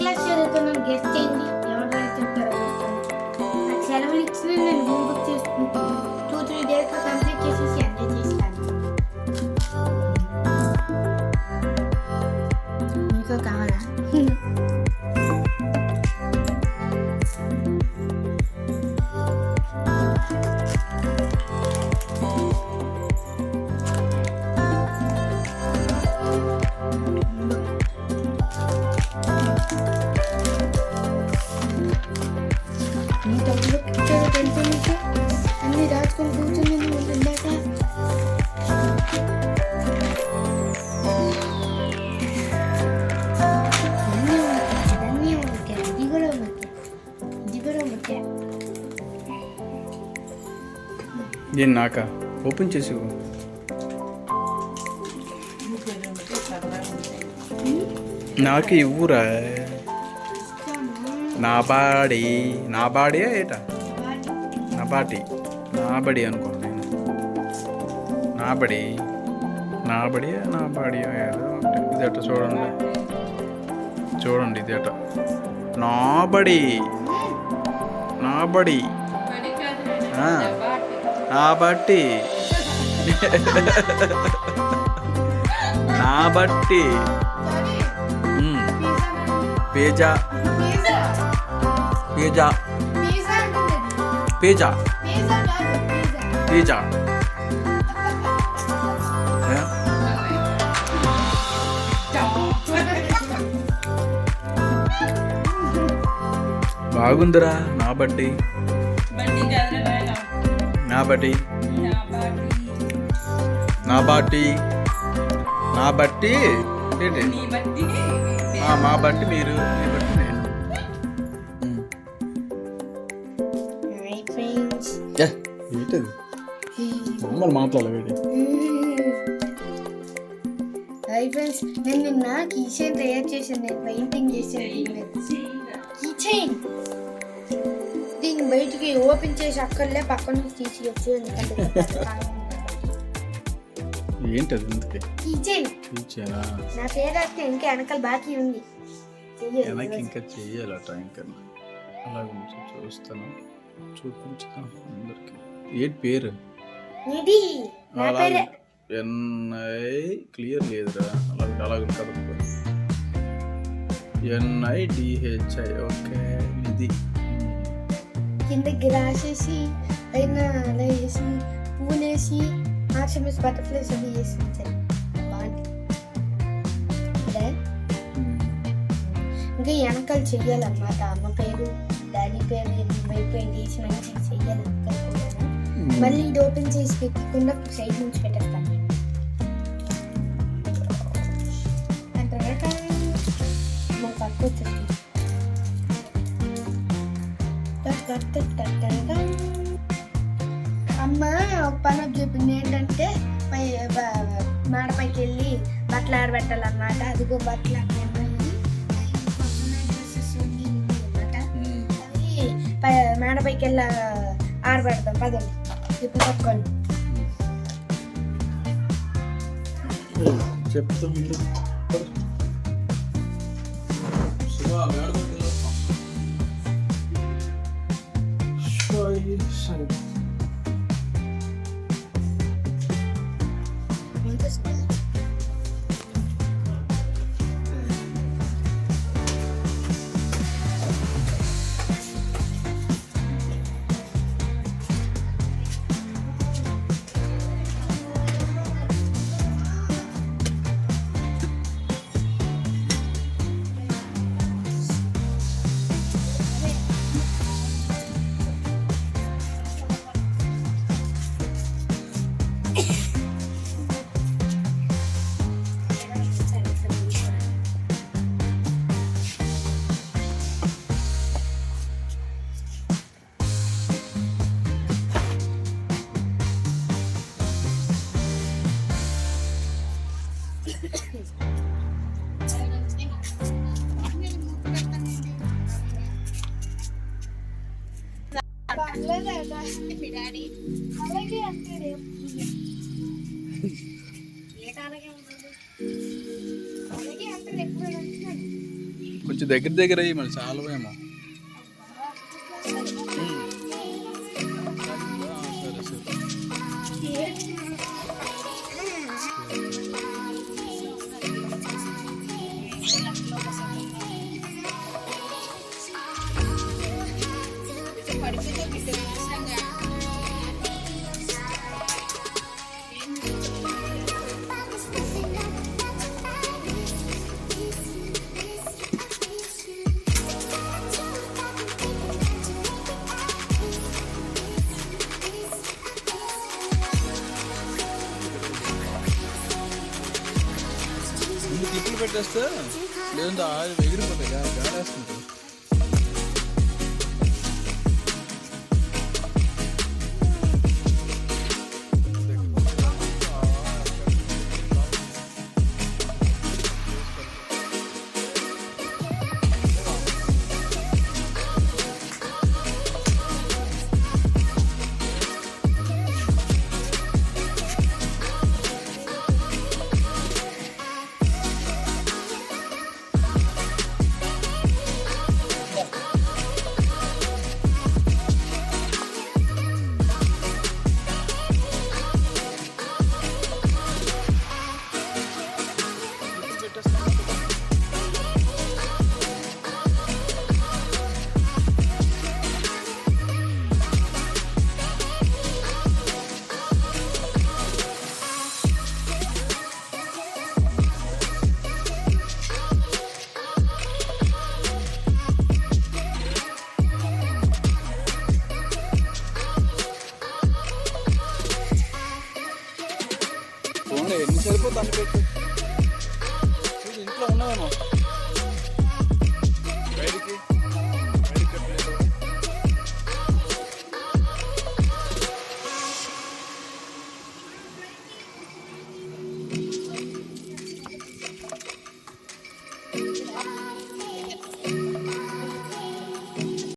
Class చదువుతున్నాను guest చేయండి. ఎవరైనా చెప్తారో నాకు సెలవులు ఇచ్చిన నేను హోమ్ బుక్ చేసుకుంటాను టూ త్రీ డేస్లో కంప్లీట్ చేసేసి అన్నీ చేస్తాను. మీకు కావాలా? దీన్ని నాక? ఓపెన్ చేసి. నాకు ఇవ్వురా. నా బాడీ. నా బాడీ ఏటా? నా బాటి. నా బడి అనుకో నేను. నా బడి. నా బడి నా బాడీ ఏదో ఒకటి. ఇది అట్ట చూడండి. చూడండి ఇది అట నా బడి. నా బడి. ఆ, నా బట్టి. నా బట్టి పేజా. పేజా. పేజా. పేజా బాగుందిరా నా బట్టి. నా బట్టి నా బట్టి నా బట్టి. ఏంటి ఆ, మా బట్టి మీరు మీ బట్టి నేను. ఏంటది? మమ్మల్ని ఫ్రెండ్స్ నిన్న కీచైన్ తయారు చేశాను నేను పెయింటింగ్ చేశాను. కీచైన్? బయటికి ఓపెన్ చేసి అక్కర్లే పక్కన నుంచి తీసేయచ్చు ఎందుకంటే ఏంటది ఇంతకి కీచైన్ నా పేరు రాస్తే ఇంకా వెనకాల బాకీ ఉంది. వెనక్కి. ఇంకా చెయ్యాలట ఇంకా. అలా ఉంచి చూస్తాను. చూపించుతాను అందరికి. ఏంటి పేరు? ఇది నా పేరే. ఎన్ఐ క్లియర్ లేదురా. అలాగే అలాగే కలుపు ఎన్ఐ డిహెచ్ఐ ఓకే ఇది కిందకి రాసేసి పైన అలా వేసి పువ్వులు వేసి ఆక్షమిస్ బటర్ఫ్లైస్ అది వేసి ఇదే ఇంకా వెనకాల చెయ్యాలన్నమాట. అమ్మ పేరు డాడీ పేరు అయిపోయింది మంచిగా చెయ్యాలి. మళ్ళీ ఇది ఓపెన్ చేసి పెట్టకుండా సైడ్ నుంచి పెట్టేస్తాను. మా పక్క వచ్చేసి అమ్మ ఒక పని చెప్పింది ఏంటంటే పై మేడపైకి వెళ్ళి బట్టలు ఆడబెట్టాలన్నమాట అదిగో బట్టలు మేడపైకి వెళ్ళి ఆడబెడతాం పదండి ఇప్పుడు పట్టుకోండి చెప్తా Espírito కొంచెం దగ్గర దగ్గర అయ్యి మళ్ళీ చాలా ఏమో పెట్టేస్తే లేదంటే ఆ ఎగిరిపోతాయి. గాలి వేస్తుంది. ఫోన్లో ఎన్ని సరిపోతుంది పెట్టు. ఇది ఇంట్లో